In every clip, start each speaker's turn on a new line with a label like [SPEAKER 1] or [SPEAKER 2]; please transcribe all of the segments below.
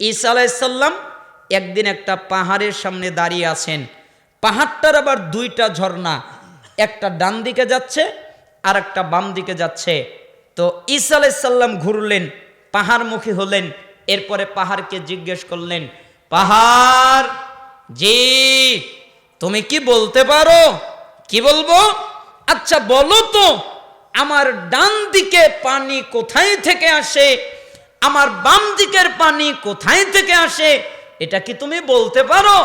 [SPEAKER 1] ঈসা আলাইসাল্লাম একদিন একটা পাহাড়ের সামনে দাঁড়িয়ে আছেন। পাহাড়টার আবার দুইটা ঝর্ণা, একটা ডান দিকে যাচ্ছে আর একটা বাম দিকে যাচ্ছে। তো ঈসা আলাইসাল্লাম ঘুরলেন পাহাড়মুখী হলেন, এরপরে পাহাড়কে জিজ্ঞেস করলেন, পাহাড়, জি, তুমি কি বলতে পারো? কি বলব? আচ্ছা বলো তো, আমার ডান দিকে পানি কোথায় থেকে আসে? আমার বাম দিকের পানি কোথায় থেকে আসে, এটা কি তুমি বলতে পারো?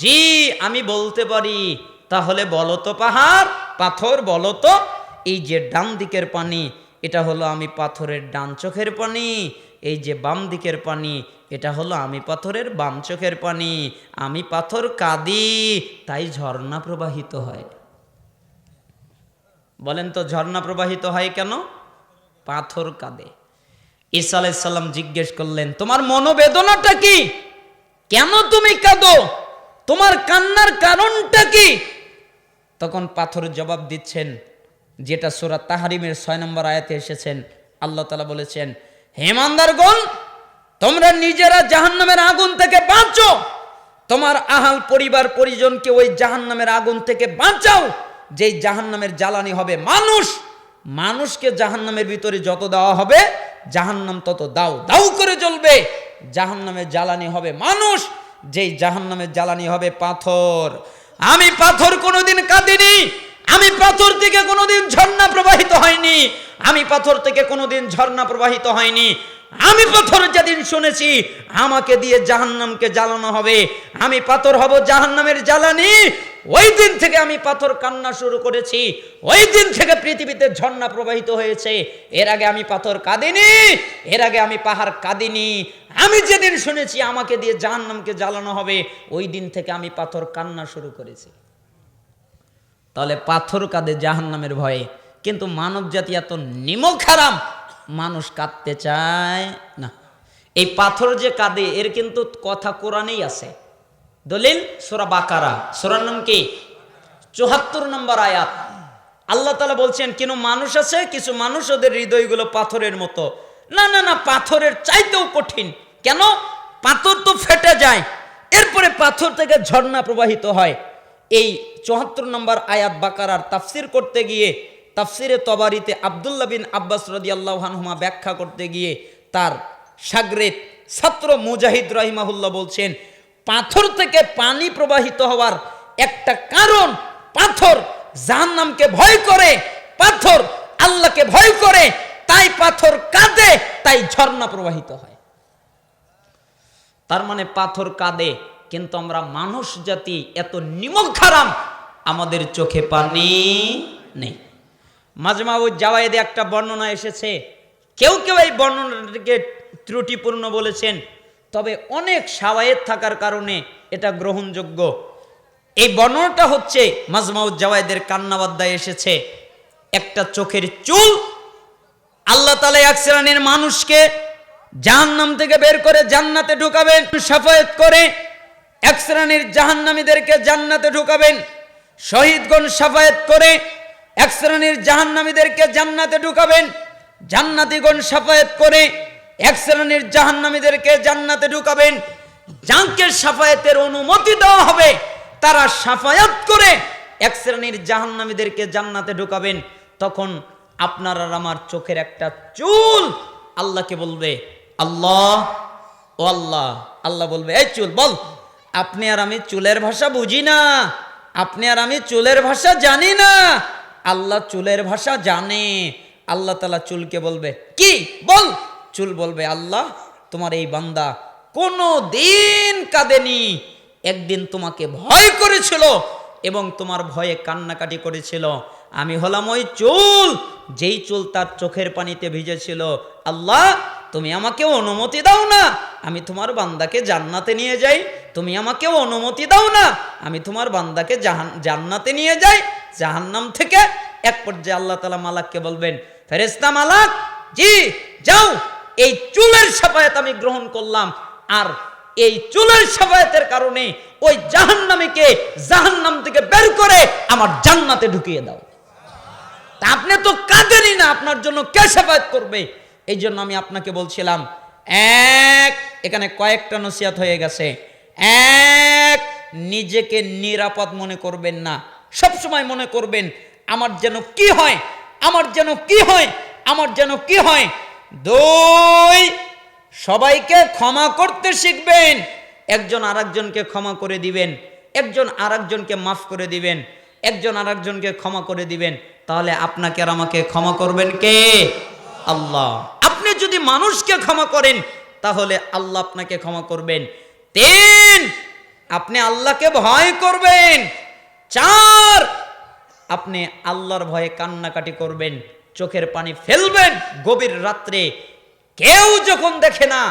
[SPEAKER 1] জি, আমি বলতে পারি। তাহলে বলো তো পাহাড়, পাথর, বলো তো। এই যে ডান দিকের পানি, এটা হলো আমি পাথরের ডান চোখের পানি। এই যে বাম দিকের পানি, এটা হলো আমি পাথরের বাম চোখের পানি। আমি পাথর কাঁদি, তাই ঝর্ণা প্রবাহিত হয়। বলেন তো ঝর্ণা প্রবাহিত হয় কেন? পাথর কাঁদে। ঈসা আলাইসাল্লাম জিজ্ঞেস করলেন, তোমার মনোবেদনাটা কি? কেন তুমি কাঁদো? তোমার কান্নার কারণটা কি? তখন পাথর জবাব দিচ্ছেন, যেটা সুরাত তাহারিমের ছয় নম্বর আয়াতে এসেছেন, আল্লাহ তালা বলেছেন হেমান্দারগণ তোমরা নিজেরা জাহান্নামের আগুন থেকে বাঁচো। তোমার আহাল পরিবার পরিজনকে ওই জাহান্নামের আগুন থেকে বাঁচাও। যেই জাহান্নামের জ্বালানি হবে মানুষ, মানুষকে জাহান্নামের ভিতরে যত দেওয়া হবে জাহান্নাম তত দাও দাও করে জ্বলবে। জাহান্নামের জ্বালানি হবে মানুষ, যেই জাহান্নামের জ্বালানি হবে পাথর। আমি পাথর কোনোদিন কাঁদিনি, আমি পাথর থেকে কোনোদিন ঝর্ণা প্রবাহিত হয়নি, আমি পাথর থেকে কোনোদিন ঝর্ণা প্রবাহিত হয়নি। আমি পাথর যেদিন শুনেছি, আমাকে দিয়ে জাহান্নামকে জ্বালানো হবে। আমি পাথর হব জাহান্নামের জ্বালানি ওই দিন থেকে আমি পাথর কান্না শুরু করেছি। ওই দিন থেকে পৃথিবীতে ঝর্ণা প্রবাহিত হয়েছে। এর আগে আমি পাথর কাঁদিনি, এর আগে আমি পাহাড় কাঁদিনি। আমি যেদিন শুনেছি আমাকে দিয়ে জাহান্নামকে জ্বালানো হবে, ওই দিন থেকে আমি পাথর কান্না শুরু করেছি। তাহলে পাথর কাঁদে জাহান্নামের ভয়ে, কিন্তু মানব জাতি এত নিমক হারাম মানুষ কাঁদতে চায় না। এই পাথর যে কাঁদে, এর কিন্তু কথা কোরআনেই আছে। দলিল সোরা বাকারা। সোরার নাম কি? চুহাত্তর নম্বর আয়াত। আল্লাহ তালা বলছেন কেন মানুষ আছে, কিছু মানুষ ওদের হৃদয়গুলো পাথরের মতো। না না না, পাথরের চাইতেও কঠিন। কেন? পাথর তো ফেটে যায়, এরপরে পাথর থেকে ঝর্ণা প্রবাহিত হয়। এই চুহাত্তর নম্বর আয়াত বাকারার তাফসির করতে গিয়ে, তাফসিরে তবারিতে আবদুল্লাহ বিন আব্বাস রদি আল্লাহ হানহুমা ব্যাখ্যা করতে গিয়ে, তার সাগরেত ছাত্র মুজাহিদ রহিমাহুল্লাহ বলছেন পাথর থেকে পানি প্রবাহিত হওয়ার একটা কারণ পাথর জাহান্নামকে ভয় করে, পাথর আল্লাহকে ভয় করে, তাই পাথর কাঁদে, তাই ঝর্ণা প্রবাহিত হয়। তার মানে পাথর কাঁদে, কিন্তু আমরা মানুষ জাতি এত নিমক খারাম আমাদের চোখে পানি নেই। মাজমাউদ জাওয়াইদে একটা বর্ণনা এসেছে, কেউ কেউ এই বর্ণনাটিকে ত্রুটিপূর্ণ বলেছেন। তবে অনেক সাওয়ায়েদ থাকার কারণে এটা গ্রহণযোগ্য। এই বর্ণনাটা হচ্ছে মাজমাউদ জাওয়াইদের কান্নাবাদ্দায় এসেছে। একটা চোখের চুল আল্লাহ তালা এক শ্রেণির মানুষকে জাহান্নাম থেকে বের করে জান্নাতে ঢুকাবেন, সাফায়াত করে এক শ্রেণির জাহান্নামীদেরকে জান্নাতে ঢুকাবেন, শহীদগণ সাফায়াত করে এক শ্রেণির জাহান্নামীদেরকে জান্নাতে ঢুকাবেন, জান্নাতিগণ সাফায়াত করে এক শ্রেণির জাহান্নামীদেরকে জান্নাতে ঢুকাবেন যাকে সাফায়াতের অনুমতি দেওয়া হবে, তারা সাফায়াত করে এক শ্রেণির জাহান্নামীদেরকে জান্নাতে ঢুকাবেন। তখন আপনার আর আমার চোখের একটা চুল আল্লাহকে বলবে, আল্লাহ, ও আল্লাহ। আল্লাহ বলবে, এই চুল, বল, আপনি আর আমি চুলের ভাষা বুঝি না, আপনি আর আমি চুলের ভাষা জানি না। আল্লাহ চুলের ভাষা জানে, আল্লাহ তালা চুলকে বলবে, কি, বল চুল বলবে, আল্লাহ, তোমার এই বান্দা কোনো দিন কাঁদেনি। একদিন তোমাকে ভয় করেছিল এবং তোমার ভয়ে কান্নাকাটি করেছিল। আমি হলাম ওই চুল, যেই চুল তার চোখের পানিতে ভিজেছিল। আল্লাহ, তুমি আমাকে অনুমতি দাও না। আমি তোমার বান্দাকে জান্নাতে নিয়ে যাই। তুমি আমাকে অনুমতি দাও না। আমি তোমার বান্দাকে জাহান, জান্নাতে নিয়ে যাই। জাহান্নাম থেকে এক পর্যায়ে আল্লাহ তালা মালাককে বলবেন ফেরেস্তা মালাক, জি, যাও। এই চুলের সাফায়াত আমি গ্রহণ করলাম। আর এই চুলের সাফায়াতের কারণে ওই জাহান্নামীকে জাহান্নাম থেকে বের করে আমার জান্নাতে ঢুকিয়ে দাও। তা আপনি তো কাঁদেনই না, আপনার জন্য কে সাফায়াত করবে? এই জন্য আমি আপনাকে বলছিলাম, এক, এখানে কয়েকটা নসিহাত হয়ে গেছে। এক, নিজেকে নিরাপদ মনে করবেন না। সব সময় মনে করবেন, আমার যেন কি হয়, আমার যেন কি হয়, আমার যেন কি হয় দুই, সবাইকে ক্ষমা করতে শিখবেন। একজন আরেকজনকে ক্ষমা করে দিবেন। একজন আরেকজনকে মাফ করে দিবেন। একজন আরেকজনকে ক্ষমা করে দিবেন। তাহলে আপনাকে আর আমাকে ক্ষমা করবেন কে? আল্লাহ। আপনি যদি মানুষকে ক্ষমা করেন, তাহলে আল্লাহ আপনাকে ক্ষমা করবেন। তিন, আপনি আল্লাহকে ভয় করবেন। চার, আপনি আল্লাহর ভয়ে কান্নাকাটি করবেন। চোখের পানি ফেলবেন, গভীর রাত্রে কেউ যখন দেখে না,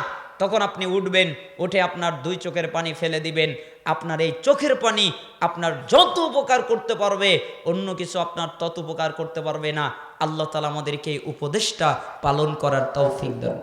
[SPEAKER 1] তখন আপনি উঠবেন, উঠে আপনার দুই চোখের পানি ফেলে দিবেন। আপনার এই চোখের পানি আপনার যত উপকার করতে পারবে, অন্য কিছু আপনার তত উপকার করতে পারবে না। আল্লাহ তালা আমাদেরকে এই উপদেশটা পালন করার তৌফিক দেন